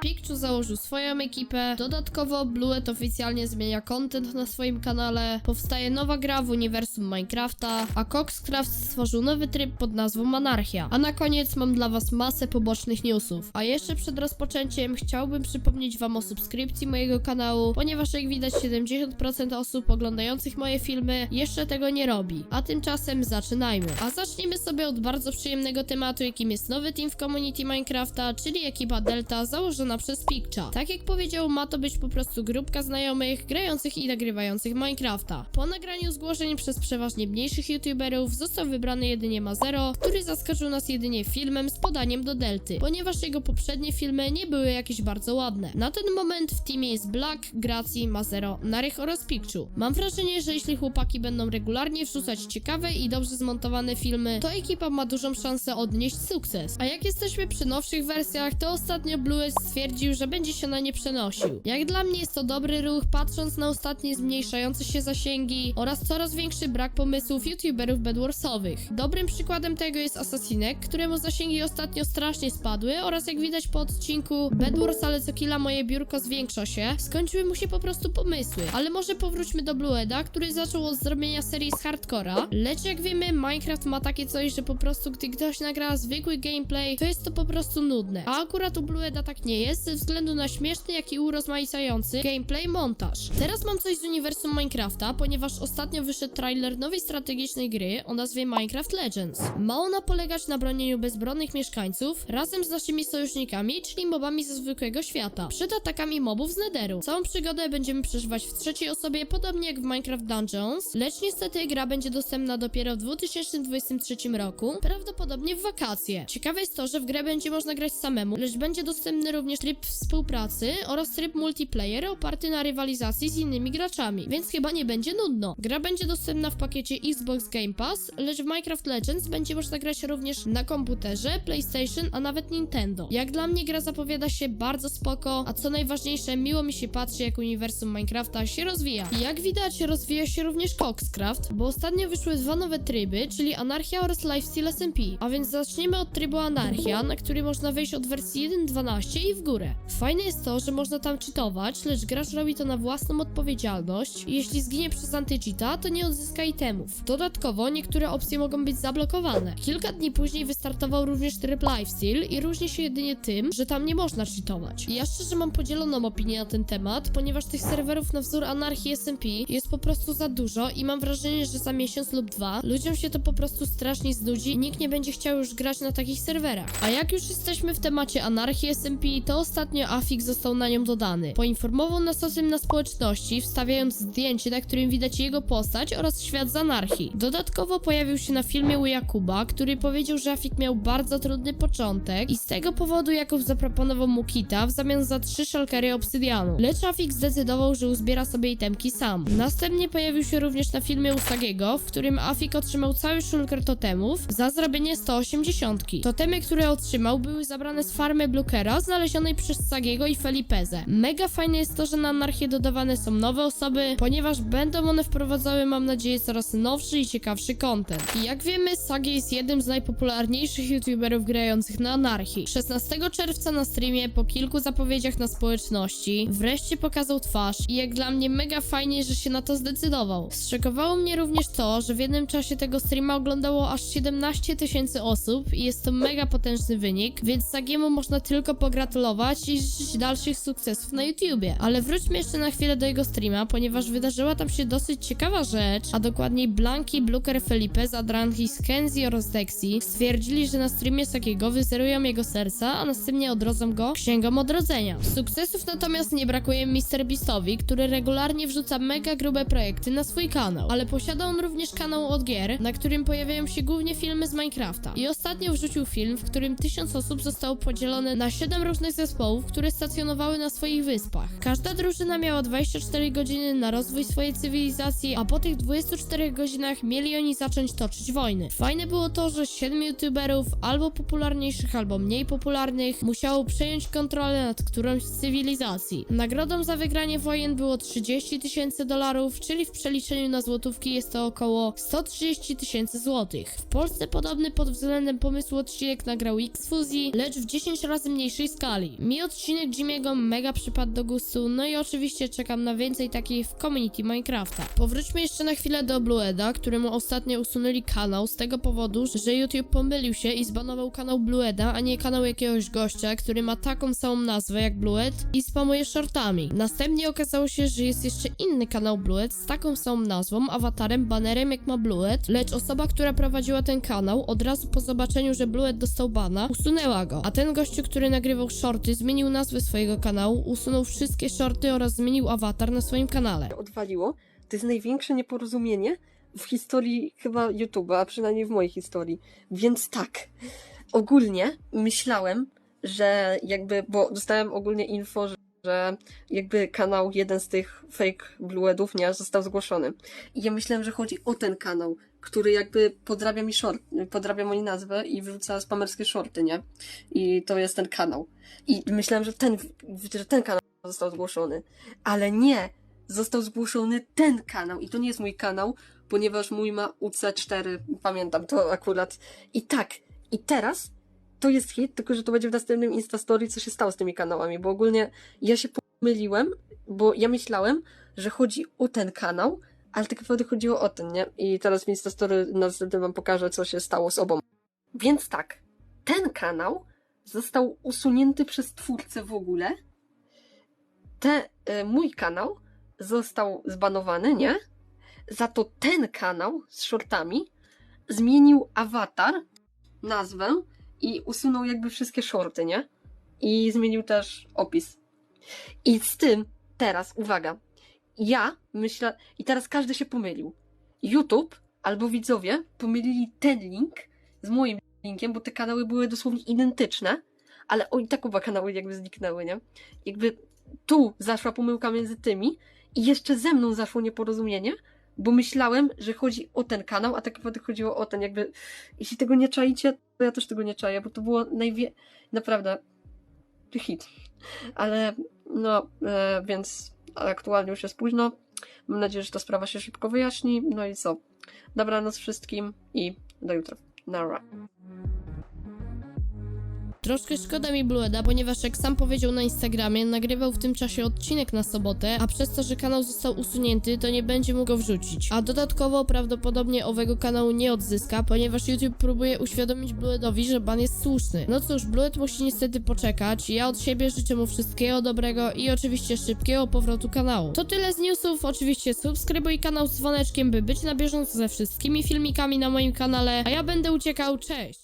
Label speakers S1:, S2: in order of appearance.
S1: Pikachu założył swoją ekipę, dodatkowo Bluet oficjalnie zmienia content na swoim kanale, powstaje nowa gra w uniwersum Minecrafta, a Coxcraft stworzył nowy tryb pod nazwą Anarchia. A na koniec mam dla was masę pobocznych newsów. A jeszcze przed rozpoczęciem chciałbym przypomnieć wam o subskrypcji mojego kanału, ponieważ jak widać 70% osób oglądających moje filmy jeszcze tego nie robi. A tymczasem zaczynajmy. A zacznijmy sobie od bardzo przyjemnego tematu, jakim jest nowy team w community Minecrafta, czyli ekipa Delta założona przez Pikcha. Tak jak powiedział, ma to być po prostu grupka znajomych, grających i nagrywających Minecrafta. Po nagraniu zgłoszeń przez przeważnie mniejszych youtuberów został wybrany jedynie Mazero, który zaskoczył nas jedynie filmem z podaniem do Delty, ponieważ jego poprzednie filmy nie były jakieś bardzo ładne. Na ten moment w teamie jest Black, Gracji, Mazero, Narych oraz Pikchu. Mam wrażenie, że jeśli chłopaki będą regularnie wrzucać ciekawe i dobrze zmontowane filmy, to ekipa ma dużą szansę odnieść sukces. A jak jesteśmy przy nowszych wersjach, to ostatnio Blues stwierdził, że będzie się na nie przenosił. Jak dla mnie jest to dobry ruch, patrząc na ostatnie zmniejszające się zasięgi oraz coraz większy brak pomysłów youtuberów bedwarsowych. Dobrym przykładem tego jest Assassinek, któremu zasięgi ostatnio strasznie spadły oraz jak widać po odcinku Bedwars ale co killa moje biurko zwiększa się, skończyły mu się po prostu pomysły. Ale może powróćmy do Blueda, który zaczął od zrobienia serii z hardcora, lecz jak wiemy Minecraft ma takie coś, że po prostu gdy ktoś nagra zwykły gameplay, to jest to po prostu nudne. A akurat u Blueda tak nie jest, ze względu na śmieszny jak i urozmaicający gameplay montaż. Teraz mam coś z uniwersum Minecrafta, ponieważ ostatnio wyszedł trailer nowej strategicznej gry o nazwie Minecraft Legends. Ma ona polegać na bronieniu bezbronnych mieszkańców razem z naszymi sojusznikami, czyli mobami ze zwykłego świata, przed atakami mobów z Netheru. Całą przygodę będziemy przeżywać w trzeciej osobie, podobnie jak w Minecraft Dungeons, lecz niestety gra będzie dostępna dopiero w 2023 roku, prawdopodobnie w wakacje. Ciekawe jest to, że w grę będzie można grać samemu, lecz będzie dostępny również tryb współpracy oraz tryb multiplayer oparty na rywalizacji z innymi graczami, więc chyba nie będzie nudno. Gra będzie dostępna w pakiecie Xbox Game Pass, lecz w Minecraft Legends będzie można grać również na komputerze, PlayStation, a nawet Nintendo. Jak dla mnie gra zapowiada się bardzo spoko, a co najważniejsze, miło mi się patrzy jak uniwersum Minecrafta się rozwija. Jak widać, rozwija się również Coxcraft, bo ostatnio wyszły dwa nowe tryby, czyli Anarchia oraz Lifesteal SMP. A więc zacznijmy od trybu Anarchia, na który można wejść od wersji 1.12 i w górę. Fajne jest to, że można tam cheatować, lecz gracz robi to na własną odpowiedzialność i jeśli zginie przez antycheata, to nie odzyska itemów. Dodatkowo niektóre opcje mogą być zablokowane. Kilka dni później wystartował również tryb Lifesteal i różni się jedynie tym, że tam nie można cheatować. Ja szczerze mam podzieloną opinię na ten temat, ponieważ tych serwerów na wzór Anarchii SMP jest po prostu za dużo i mam wrażenie, że za miesiąc lub dwa ludziom się to po prostu strasznie znudzi i nikt nie będzie chciał już grać na takich serwerach. A jak już jesteśmy w temacie Anarchii SMP, to ostatnio Afik został na nią dodany. Poinformował nas o tym na społeczności, wstawiając zdjęcie, na którym widać jego postać oraz świat z Anarchii. Dodatkowo pojawił się na filmie u Jakuba, który powiedział, że Afik miał bardzo trudny początek i z tego powodu Jakub zaproponował mu kita w zamian za trzy szalkery obsydianu. Lecz Afik zdecydował, że uzbiera sobie itemki sam. Następnie pojawił się również na filmie u Sagiego, w którym Afik otrzymał cały szulker totemów za zrobienie 180. Totemy, które otrzymał, były zabrane z farmy Blukera znalezionej przez Sagiego i Felipezę. Mega fajne jest to, że na anarchię dodawane są nowe osoby, ponieważ będą one wprowadzały, mam nadzieję, coraz nowszy i ciekawszy content. I jak wiemy, Sagi jest jednym z najpopularniejszych youtuberów grających na anarchii. 16 czerwca na streamie, po kilku zapowiedziach na społeczności, wreszcie pokazał twarz i jak dla mnie mega fajnie, że się na to zdecydował. Zszokowało mnie również to, że w jednym czasie tego streama oglądało aż 17 tysięcy osób i jest to mega potężny wynik, więc Sagiemu można tylko pogratulować i życzyć dalszych sukcesów na YouTubie. Ale wróćmy jeszcze na chwilę do jego streama, ponieważ wydarzyła tam się dosyć ciekawa rzecz, a dokładniej Blanki, Bluker, Felipe, Zadranki, Skenzi oraz Dexi stwierdzili, że na streamie Sagiego wyzerują jego serca, a następnie odrodzą go księgą odrodzenia. Sukcesów natomiast nie brakuje MrBeastowi, który regularnie wrzuca mega grube projekty na swój kanał, ale posiada on również kanał od gier, na którym pojawiają się głównie filmy z Minecrafta. I ostatnio wrzucił film, w którym tysiąc osób zostało podzielone na 7 różnych zespołów, które stacjonowały na swoich wyspach. Każda drużyna miała 24 godziny na rozwój swojej cywilizacji, a po tych 24 godzinach mieli oni zacząć toczyć wojny. Fajne było to, że 7 youtuberów, albo popularniejszych, albo mniej popularnych, musiało przejąć kontrolę nad którąś z cywilizacji. Nagrodą za wygranie wojen było 30 tysięcy dolarów, czyli w przeliczeniu na złotówki jest to około 130 tysięcy złotych. W Polsce podobny pod względem pomysłu odcinek nagrał X-Fuzji, lecz w 10 razy mniejszej skali. Dalej. Mi odcinek Jimmy'ego mega przypadł do gustu, no i oczywiście czekam na więcej takich w community Minecrafta. Powróćmy jeszcze na chwilę do Blueda, któremu ostatnio usunęli kanał z tego powodu, że YouTube pomylił się i zbanował kanał Blueda, a nie kanał jakiegoś gościa, który ma taką samą nazwę jak Blued i spamuje shortami. Następnie okazało się, że jest jeszcze inny kanał Blued z taką samą nazwą, awatarem, banerem jak ma Blued, lecz osoba, która prowadziła ten kanał, od razu po zobaczeniu, że Blued dostał bana, usunęła go. A ten gościu, który nagrywał shorty, zmienił nazwę swojego kanału, usunął wszystkie shorty oraz zmienił awatar na swoim kanale.
S2: odwaliło. To jest największe nieporozumienie w historii chyba YouTube'a, a przynajmniej w mojej historii. Więc tak, ogólnie myślałem, że jakby, bo dostałem ogólnie info, że że jakby kanał, jeden z tych fake bluedów, nie, został zgłoszony. I ja myślałem, że chodzi o ten kanał, który jakby podrabia mi short, podrabia moją nazwę i wrzuca spamerskie shorty, nie? I to jest ten kanał. I myślałem, że ten, że ten kanał został zgłoszony. Ale nie! Został zgłoszony ten kanał. I to nie jest mój kanał, ponieważ mój ma UC4, pamiętam to akurat. I tak, i teraz to jest hit, tylko że to będzie w następnym Instastory, co się stało z tymi kanałami, bo ogólnie ja się pomyliłem, bo ja myślałem, że chodzi o ten kanał, ale tak naprawdę chodziło o ten, nie? I teraz w Instastory następnym wam pokażę, co się stało z obą. Więc tak, ten kanał został usunięty przez twórcę w ogóle. Te, y, mój kanał został zbanowany, nie? Za to ten kanał z shortami zmienił awatar, nazwę i usunął jakby wszystkie shorty, nie? I zmienił też opis. I z tym teraz, uwaga, ja myślę, i teraz każdy się pomylił. YouTube albo widzowie pomylili ten link z moim linkiem, bo te kanały były dosłownie identyczne, ale o i tak oba kanały jakby zniknęły, nie? Jakby tu zaszła pomyłka między tymi i jeszcze ze mną zaszło nieporozumienie, bo myślałem, że chodzi o ten kanał, a tak naprawdę chodziło o ten, jakby jeśli tego nie czaicie, to ja też tego nie czaję, bo to było najwie... naprawdę hit. Ale no, e, więc aktualnie już jest późno. Mam nadzieję, że ta sprawa się szybko wyjaśni. No i co? Dobranoc wszystkim i do jutra. Nara.
S1: Troszkę szkoda mi Blueda, ponieważ jak sam powiedział na Instagramie, nagrywał w tym czasie odcinek na sobotę, a przez to, że kanał został usunięty, to nie będzie mógł go wrzucić. A dodatkowo prawdopodobnie owego kanału nie odzyska, ponieważ YouTube próbuje uświadomić Bluedowi, że ban jest słuszny. No cóż, Blued musi niestety poczekać. Ja od siebie życzę mu wszystkiego dobrego i oczywiście szybkiego powrotu kanału. To tyle z newsów, oczywiście subskrybuj kanał z dzwoneczkiem, by być na bieżąco ze wszystkimi filmikami na moim kanale, a ja będę uciekał, cześć!